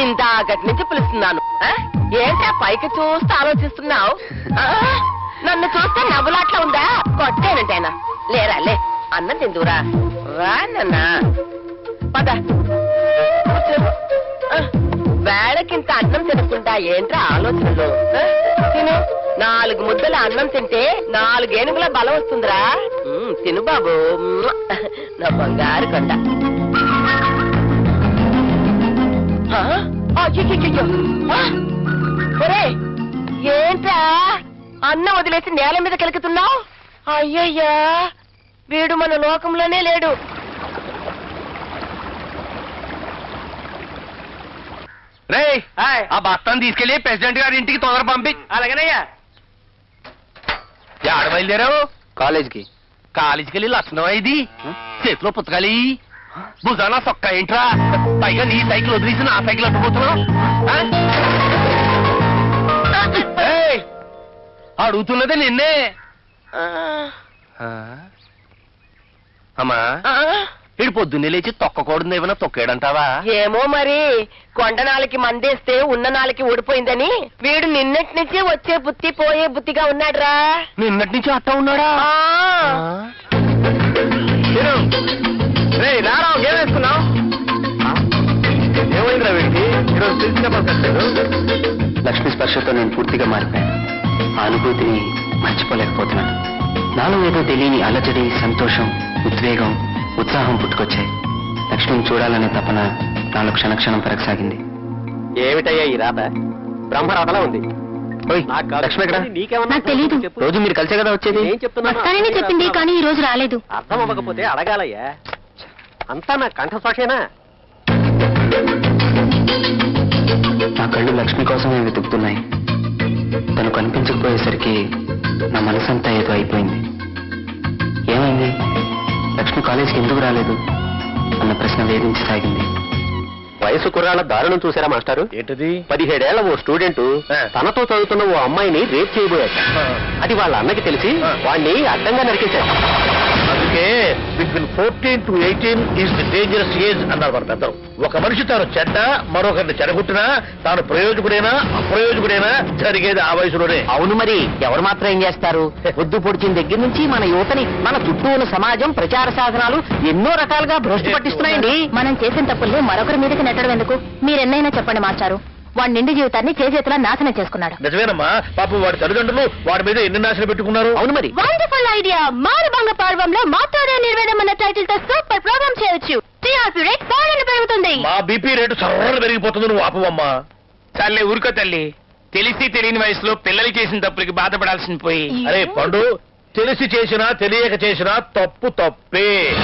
ఇందాకటి నుంచి పిలుస్తున్నాను. ఆ? ఏంటా పైకి చూస్తూ ఆలోచిస్తున్నావు? నన్ను చూస్తే నవ్వులాట్లా ఉందా? కొట్టేనంటేనా లేరా లే. అన్నం తిందురా రా నాన్న. పద. వేళకింత అన్నం తినకుండా ఏంట్రా ఆలోచనలు? తిను. నాలుగు ముద్దల అన్నం తింటే నాలుగేనుగుల బలం వస్తుందిరా. తిను బాబు. నా బంగారు కొండ. ఒరేయ్, ఏంట్రా? అన్నం వదిలేసి నేల మీద కెలుకుతున్నావు? అయ్యయ్యా వీడు మన లోకంలోనే లేడు. రే ఆ బస్తాను తీసుకెళ్ళి ప్రెసిడెంట్ గారి ఇంటికి తొందర పంపి. అలాగేనయ్యా. ఆడ బయలుదేరావు? కాలేజ్కి. కాలేజీకి వెళ్ళి లక్షణం ఇది చేతిలో పుస్తకాలి భుజాన సొక్క ఏంట్రా? పైగా నీ సైకిల్ వదిలేసి నా సైకిల్? ఏయ్, అడుగుతున్నది నిన్నే? అమ్మా ఇడు పొద్దున్నే లేచి తొక్కకూడదు ఏమైనా తొక్కాడంటావా ఏమో మరి కొండ నాలకి మందేస్తే ఉన్న నాలకి ఊడిపోయిందని వీడు నిన్నటి నుంచి వచ్చే బుద్ధి పోయే బుద్ధిగా ఉన్నాడురా. నిన్నటి నుంచి అట్టా ఉన్నాడా? రే. ఏమైందిరా వీడికి ఈరోజు తెలిసిన లక్ష్మి స్పర్శతో నేను పూర్తిగా మారిపోయాను. ఆ అనుభూతిని మర్చిపోలేకపోతున్నాను. నాలో ఏదో తెలియని అలజడి సంతోషం ఉద్వేగం ఉత్సాహం పుట్టుకొచ్చాయి. లక్ష్మిని చూడాలనే తపన నాలో క్షణక్షణం పెరగసాగింది. ఏమిటయ్యా ఈ రాత? బ్రహ్మరాతలా ఉంది. లక్ష్మి ఎక్కడ? నాకు తెలీదు. చెప్పు. రోజు మీరు కలిసే కదా వచ్చేది? ఏం వస్తానని చెప్పింది కానీ ఈ రోజు రాలేదు. అర్థం అవ్వకపోతే అడగాలయ్యా. అంతా నా కంఠస్వాషేనా నా కళ్ళు లక్ష్మి కోసమే వెతుకుతున్నాయి. తను కనిపించకపోయేసరికి నా మనసంతా ఏదో అయిపోయింది. ఏమైంది? లక్ష్మి కాలేజీకి ఎందుకు రాలేదు? అన్న ప్రశ్న వేధించసాగింది వయసు కుర్రాళ్ళ దారుణం చూసారా మాస్టారు? ఏంటిది? పదిహేడేళ్ళ ఓ స్టూడెంట్. తనతో చదువుతున్న ఓ అమ్మాయిని రేప్ చేయబోయాట అది వాళ్ళ అన్నకి తెలిసి. వాడిని అడ్డంగా నరికేశాడు. అందుకే between fourteen to eighteen is the dangerous age అన్నారు మన పెద్దలు. ఒక మనిషి తాను చెడ్డ మరొకరిని చెడగొట్టినా తాను ప్రయోజకుడైనా అప్రయోజకుడైనా జరిగేది ఆ వయసులోనే. అవును మరి ఎవరు మాత్రం ఏం చేస్తారు? పొద్దు పొడిచిన దగ్గర నుంచి మన యువతని మన చుట్టూ ఉన్న సమాజం ప్రచార సాధనాలు ఎన్నో రకాలుగా భ్రష్టు పట్టిస్తున్నాయండి. మనం చేసిన తప్పుల్ని మరొకరి మీదకి నెట్టడం ఎందుకు? మీరెన్నైనా చెప్పండి మాస్టారు. వాడి నిండు జీవితాన్ని చేసేతులా నాశనం చేసుకున్నాడు. నిజమేనమ్మా. పాపం వాడి తల్లిదండ్రులు వాడి మీద ఎన్ని నాశనం పెట్టుకున్నారు? అవును మరి. వండర్ఫుల్ ఐడియా మారుబంగ పర్వంలో మాట్లాడే నిర్వేదం అన్న టైటిల్తో సూపర్ ప్రోగ్రామ్ చేయొచ్చు. టీఆర్పీ రేట్ ఫోర్ పెరుగుతుంది. మా బీపీ రేటు సర్ర పెరిగిపోతుంది. నువ్వు ఆపవమ్మా. చాలే ఊరుకో తల్లి. తెలిసి తెలియని వయసులో పిల్లలు చేసిన తప్పులకి బాధపడాల్సింది పోయి. అరే పండు. తెలిసి చేసినా తెలియక చేసినా తప్పు తప్పే.